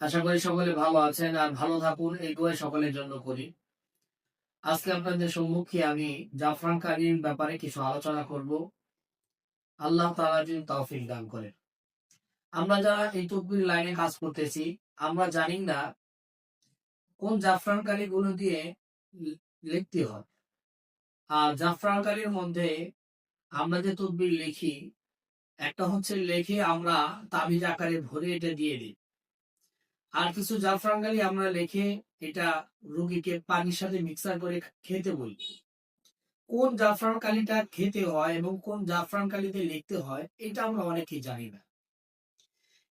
আশা করি সকলে ভালো আছেন আর ভালো থাকুন, এই দোয়া সকলের জন্য করি। আজকে আপনাদের সম্মুখে আমি জাফরান কারির ব্যাপারে কিছু আলোচনা করব। আল্লাহ তাআলা যদি তৌফিক দান করেন। আমরা যারা এই তকবির লাইনে কাজ করতেছি, আমরা জানি না কোন জাফরান কারি গুলো দিয়ে লিখতে হয়। আর জাফরান কারির মধ্যে আমরা যে তকবির লিখি, একটা হচ্ছে, লেখে আমরা তাবিজ আকারে ভরে এটা দিয়ে দিই। আর কিছু জাফরান কালি আমরা লিখে এটা রোগীকে পানির সাথে মিক্সার করে খেতে বলি। কোন জাফরান কালিটা খেতে হয় এবং কোন জাফরান কালিতে লিখতে হয়, এটা আমরা অনেকেই জানি না।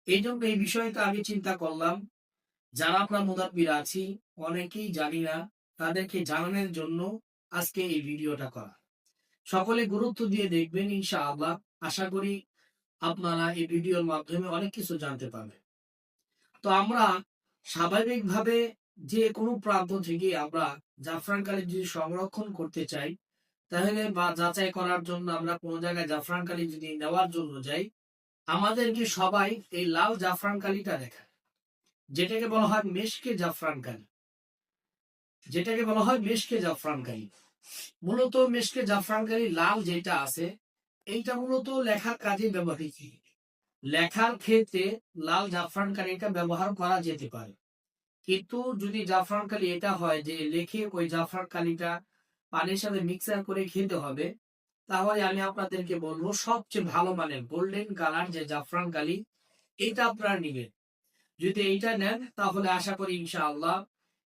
এই জন্য এই বিষয়টা আমি চিন্তা করলাম, যারা আমরা মুদাব্বির আছি, অনেকেই জানি না, তাদেরকে জানানোর জন্য আজকে এই ভিডিওটা করা। সকলে গুরুত্ব দিয়ে দেখবেন, ইনশাআল্লাহ। আশা করি আপনারা এই ভিডিওর মাধ্যমে অনেক কিছু জানতে পারবেন। তো আমরা স্বাভাবিকভাবে যে কোনো প্রান্ত থেকে আমরা জাফরান কালি যদি সংরক্ষণ করতে চাই, তাহলে বা যাচাই করার জন্য আমরা কোনো জায়গায় জাফরান কালি যদি নেওয়ার জন্য যাই, আমাদেরকে সবাই এই লাল জাফরান কালিটা দেখায়, যেটাকে বলা হয় মেশকে জাফরান কালি। যেটাকে বলা হয় মেশকে জাফরান কালি। মূলত মেশকে জাফরান কালি লাল যেটা আছে, এইটা মূলত লেখার কাজে ব্যবহৃত লেখার ক্ষেত্রে লাল জাফরান কালিটা ব্যবহার করা যেতে পারে। কিন্তু যদি জাফরান কালি এটা হয় যে লেখে ওই জাফরান কালিটা পানির সাথে মিক্সার করে খেতে হবে, তাহলে আমি আপনাদেরকে বলব সবচেয়ে ভালো মানের গোল্ডেন কালার যে জাফরান কালি এটা আপনারা নিবেন। যদি এইটা নেন, তাহলে আশা করি ইনশাআল্লাহ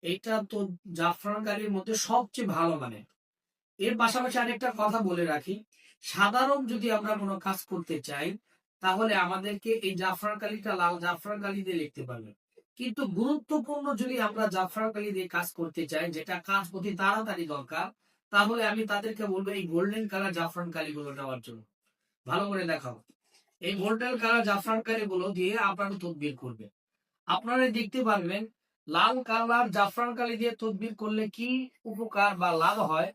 এটা তো জাফরান কালির মধ্যে সবচেয়ে ভালো মানের। এর পাশাপাশি আরেকটা কথা বলে রাখি সাধারণ যদি আমরা কোনো কাজ করতে চাই তাহলে আমাদেরকে এই জাফরান কালিটা লাল জাফরান কালি দিয়ে লিখতে পারবেন। কিন্তু গুরুত্বপূর্ণ যদি আমরা জাফরান কালি দিয়ে কাজ করতে চাই, যেটা কাজ অতি তাড়াতাড়ি দরকার, তাহলে আমি তাদেরকে বলব এই গোল্ডেন কালার জাফরান কালি গুলো নেওয়ার জন্য। ভালো করে দেখাও। এই গোল্ডেন কালার জাফরান কালি গুলো দিয়ে আপনারা তদবির করবে আপনারা দেখতে পারবেন, লাল কালার জাফরান কালি দিয়ে তদবির করলে কি উপকার বা লাভ হয়?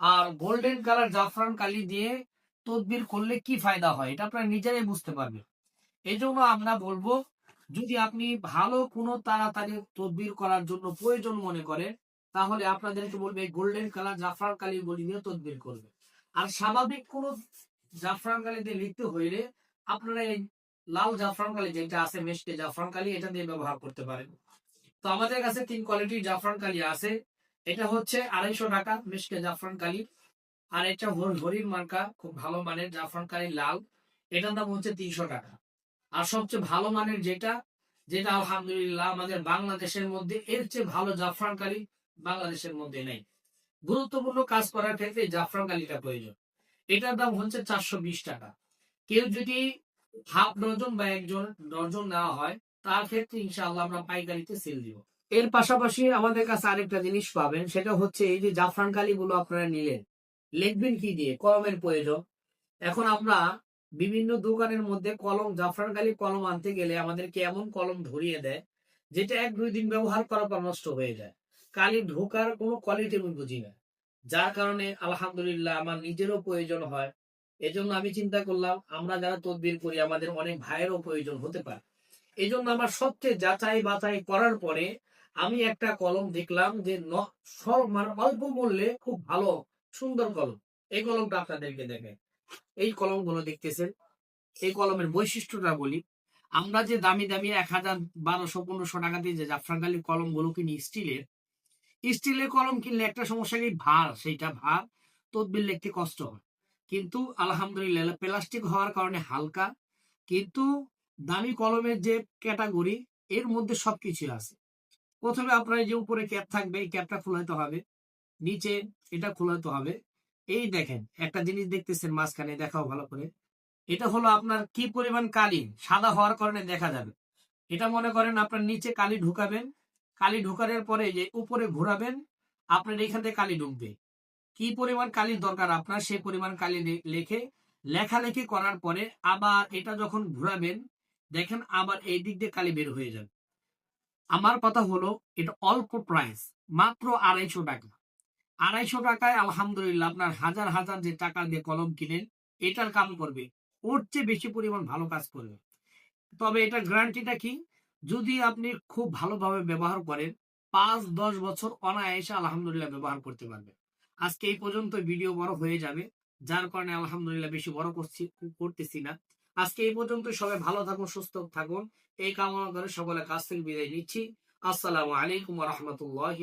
আর গোল্ডেন কালার জাফরান কালি দিয়ে তদবির করলে কি ফায়দা হয়? এটা আপনারা নিজেরাই বুঝতে পারবেন। এই জন্য আমরা বলব, যদি আপনি ভালো কোনো তাড়াতাড়ি তদবির করার জন্য প্রয়োজন মনে করেন, তাহলে আপনাদেরকে বলবে গোল্ডেন কালার জাফরান কালি বলি নিয়ে তদবির করবে। আর স্বাভাবিক কোনো জাফরান কালি দিয়ে লিখতে হইলে আপনারা এই লাল জাফরান কালি যেটা আছে মেশকে জাফরান কালি, এটা দিয়ে ব্যবহার করতে পারেন। তো আমাদের কাছে তিন কোয়ালিটির জাফরান কালি আছে। এটা হচ্ছে আড়াইশো টাকা মেশকে জাফরান কালি আর এটা হর- হরিণ মার্কা খুব ভালো মানের জাফরান কালি লাল। এটার দাম হচ্ছে তিনশো টাকা। আর সবচেয়ে ভালো মানের যেটা যেটা আলহামদুলিল্লাহ আমাদের বাংলাদেশের মধ্যে, এর চেয়ে ভালো জাফরান কালি বাংলাদেশের মধ্যে নেই। গুরুত্বপূর্ণ কাজ করার ক্ষেত্রে এই জাফরান কালিটা প্রয়োজন। এটার দাম হচ্ছে চারশো বিশ টাকা। কেউ যদি হাফ ডজন বা একজন ডজন নেওয়া হয়, তার ক্ষেত্রে ইনশাআল্লাহ আমরা পাইকারিতে সেল দিব। এর পাশাপাশি আমাদের কাছে আরেকটা জিনিস পাবেন, সেটা হচ্ছে এই যে জাফরান কালি গুলো আপনারা নিলেন লিখবেন কি দিয়ে? কলমের প্রয়োজন। এখন আমরা বিভিন্ন দোকানের মধ্যে কলম, জাফরান কালি কলম আনতে গেলে আমাদেরকে এমন কলম ধরিয়ে দেয়, যেটা এক দুই দিন ব্যবহার করার পর নষ্ট হয়ে যায়। কালি ঢোকার কোনো কোয়ালিটি আমি বুঝি না। যার কারণে আলহামদুলিল্লাহ আমার নিজেরও প্রয়োজন হয়। এজন্য আমি চিন্তা করলাম, আমরা যারা তদবির করি, আমাদের অনেক ভাইয়েরও প্রয়োজন হতে পারে। এই জন্য আমার সবচেয়ে যাচাই বাছাই করার পরে আমি একটা কলম দেখলাম যে মানে অল্প মূল্যে খুব ভালো সুন্দর কলম। এই কলমটা আপনাদেরকে দেখে এই কলমগুলো দেখতেছেন? এই কলমের বৈশিষ্ট্যটা বলি। আমরা যে দামি দামি এক হাজার, বারোশো, পনেরোশো টাকা দিয়ে যে জাফরানকালি কলমগুলো কিনি স্টিলের স্টিলের কলম কিনলে একটা সমস্যা কি? ভার, সেইটা ভার, তদবির লিখতে কষ্ট হয়। কিন্তু আলহামদুলিল্লাহ প্লাস্টিক হওয়ার কারণে হালকা। কিন্তু দামি কলমের যে ক্যাটাগরি, এর মধ্যে সবকিছু আছে। প্রথমে আপনার যে উপরে ক্যাপ থাকবে, এই ক্যাপটা খোলাতে হবে। নিচে এটা খোলাতে হবে। এই দেখেন, একটা জিনিস দেখতেছেন মাঝখানে, দেখাও ভালো করে। এটা হলো আপনার কি পরিমাণ কালি? সাদা হওয়ার কারণে দেখা যাবে। এটা মনে করেন আপনার নিচে কালি ঢুকাবেন। কালি ঢুকানোর পরে যে উপরে ঘোরাবেন, আপনার এখান থেকে কালি ঢুকবে। কি পরিমাণ কালির দরকার আপনার? সেই পরিমাণ কালি লেখে, লেখালেখি করার পরে আবার এটা যখন ঘোরাবেন, দেখেন আবার এই দিক দিয়ে কালি বের হয়ে যাবে। আমার কথা হলো, এটা অল্প প্রাইস মাত্র আড়াইশো টাকা। আড়াইশো টাকায় আলহামদুলিল্লাহ আপনার হাজার হাজার যে টাকা দিয়ে কলম কিনেন, এটার কাম করবে। ওর চেয়ে বেশি পরিমাণ ভালো কাজ করবে। তবে এটার গ্যারান্টিটা কি? যদি আপনি খুব ভালোভাবে ব্যবহার করেন, পাঁচ, দশ বছর অনায়াসে আলহামদুলিল্লাহ ব্যবহার করতে পারবে আজকে এই পর্যন্ত ভিডিও বড় হয়ে যাবে। যার কারণে আলহামদুলিল্লাহ বেশি বড় করছি, করতেছি না। আজকে এই পর্যন্ত সবাই ভালো থাকুন, সুস্থ থাকুন। এই কামনা করে সকলে কাছ থেকে বিদায় নিচ্ছি। আসসালামু আলাইকুম রহমতুল্লাহ